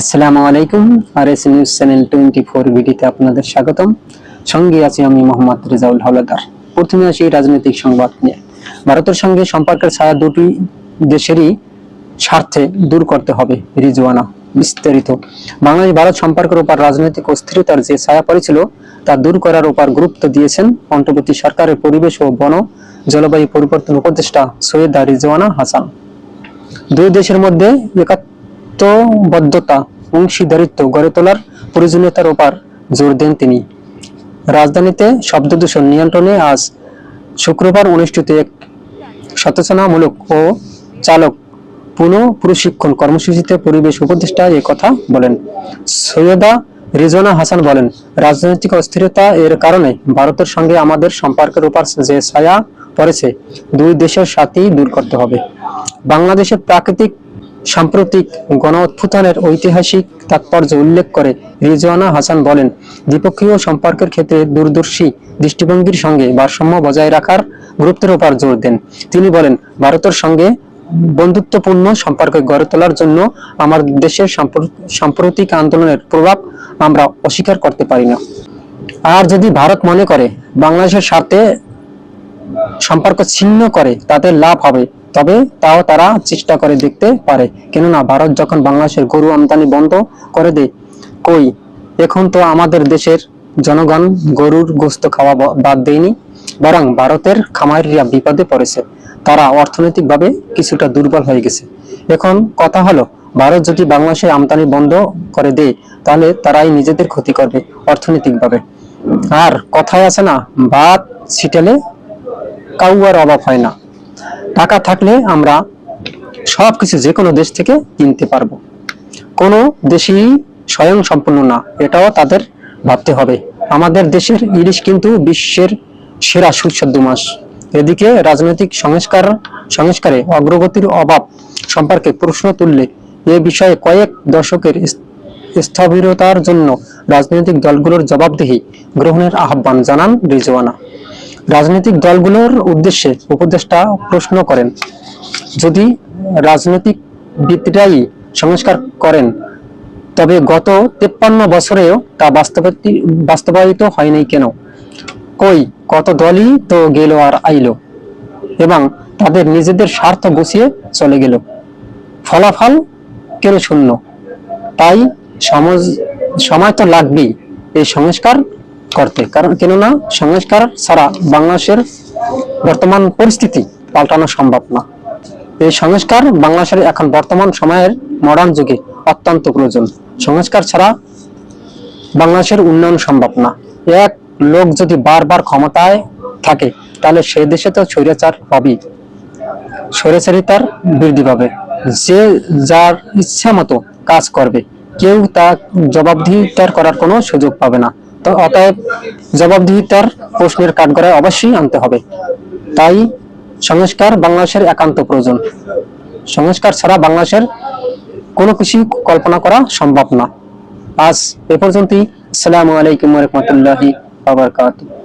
আসসালামু আলাইকুম R S news channel twenty four ভিডিওতে আপনাদের স্বাগতম। সঙ্গে আছি আমি মোহাম্মদ রেজাউল হলদার। প্রথমে আসি রাজনৈতিক সংবাদ নিয়ে। ভারতের সঙ্গে সম্পর্কের ছায়া দুটি দেশেরই স্বার্থে দূর করতে হবে, রিজওয়ানা বিস্তারিত। বাংলাদেশ ভারত সম্পর্কের উপর রাজনৈতিক অস্থিরতার যে ছায়া পড়েছিল, তা দূর করার উপর গুরুত্ব দিয়েছেন অন্তর্বর্তী সরকারের পরিবেশ ও বন জলবায়ু পরিবর্তন উপদেষ্টা সৈয়দা রিজওয়ানা হাসান। দুই দেশের মধ্যে একাত্মবদ্ধতা অংশীদারিত্ব গড়ে তোলার প্রয়োজনীয়তার উপর জোর দেন তিনি। রাজধানীতে শব্দ দূষণ নিয়ন্ত্রণে আজ শুক্রবার অনুষ্ঠিত এক সচেতনামূলক ও চালক পুনঃ প্রশিক্ষণ কর্মসূচিতে পরিবেশ উপদেষ্টা কথা বলেন। সৈয়দা রিজওয়ানা হাসান বলেন, রাজনৈতিক অস্থিরতা এর কারণে ভারতের সঙ্গে আমাদের সম্পর্কের উপর যে ছায়া পড়েছে, দুই দেশের সাথেই দূর করতে হবে। বাংলাদেশের প্রাকৃতিক সাম্প্রতিক গণ ঐতিহাসিক তাৎপর্য উল্লেখ করে রিজওয়ানা হাসান বলেন, দ্বিপক্ষীয় সম্পর্কের ক্ষেত্রে দূরদর্শী দৃষ্টিভঙ্গির সঙ্গে ভারসাম্য বজায় রাখার গুরুত্বের উপর জোর দেন। তিনি বলেন, ভারতের সঙ্গে বন্ধুত্বপূর্ণ সম্পর্ক গড়ে তোলার জন্য আমার দেশের সাম্প্রতিক আন্দোলনের প্রভাব আমরা অস্বীকার করতে পারি না। আর যদি ভারত মনে করে, বাংলাদেশের সাথে সম্পর্ক ছিন্ন করে তাদের লাভ হবে। তবে তাও তারা চেষ্টা করে দেখতে পারে। কেননা ভারত যখন বাংলাদেশের গরু আমদানি বন্ধ করে দেয়, কই? এখন তো আমাদের দেশের জনগণ গরুর গোস্ত খাওয়া বাদ দেয়নি, বরং ভারতের খামারিরা বিপদে পড়েছে। তারা অর্থনৈতিকভাবে কিছুটা দুর্বল হয়ে গেছে। এখন কথা হলো, ভারত যদি বাংলাদেশের আমদানি বন্ধ করে দেয়, তাহলে তারাই নিজেদের ক্ষতি করবে অর্থনৈতিকভাবে। আর কথায় আছে না, ভাত ছিটালে কাউয়ার অভাব হয় না। টাকা থাকলে আমরা সবকিছু যে কোনো দেশ থেকে কিনতে পারব। কোনো দেশই স্বয়ং সম্পূর্ণ না, এটাও তাদের ভাবতে হবে। আমাদের দেশের ইলিশ কিন্তু বিশ্বের সেরা সুস্বাদু মাস এদিকে রাজনৈতিক সংস্কার, সংস্কারে অগ্রগতির অভাব সম্পর্কে প্রশ্ন তুললে এ বিষয়ে কয়েক দশকের স্থবিরতার জন্য রাজনৈতিক দলগুলোর জবাবদিহি গ্রহণের আহ্বান জানান রিজওয়ানা। রাজনৈতিক দলগুলোর উদ্দেশ্যে উপদেষ্টা প্রশ্ন করেন, যদি রাজনৈতিক বিদরাই সংস্কার করেন, তবে গত তেপ্পান্ন বছরেও তা বাস্তবায়িত বাস্তবায়িত হয়নি কেন? কই, কত দলই তো গেল আর আইল, এবং তাদের নিজেদের স্বার্থ গুছিয়ে চলে গেল। ফলাফল কেন শূন্য? তাই সমাজ, সময় তো লাগবেই এই সংস্কার করতে। কারণ কেননা সংস্কার ছাড়া বাংলাদেশের বর্তমান পরিস্থিতি পাল্টানো সম্ভব না। এই সংস্কার বাংলাদেশের এখন বর্তমান সময়ের মডার্ন যুগে অত্যন্ত প্রয়োজন। সংস্কার ছাড়া বাংলাদেশের উন্নয়ন সম্ভব না। এক লোক যদি বারবার ক্ষমতায় থাকে, তাহলে সে দেশে তো স্বৈরাচার হবেই। স্বৈরাচারিতার বৃদ্ধি পাবে। যে যার ইচ্ছা মতো কাজ করবে, কেউ তা জবাবদিহিতার করার কোনো সুযোগ পাবে না। তো অতএব জবাবদিহিতার প্রশ্নের কাঠগড়ায় অবশ্যই আনতে হবে। তাই সংস্কার বাংলাদেশের একান্ত প্রয়োজন। সংস্কার ছাড়া বাংলাদেশের কোনো কিছু কল্পনা করা সম্ভব না। আজ এ পর্যন্তই। আসসালামু আলাইকুম রহমতুল্লাহি বাবরকাতুহ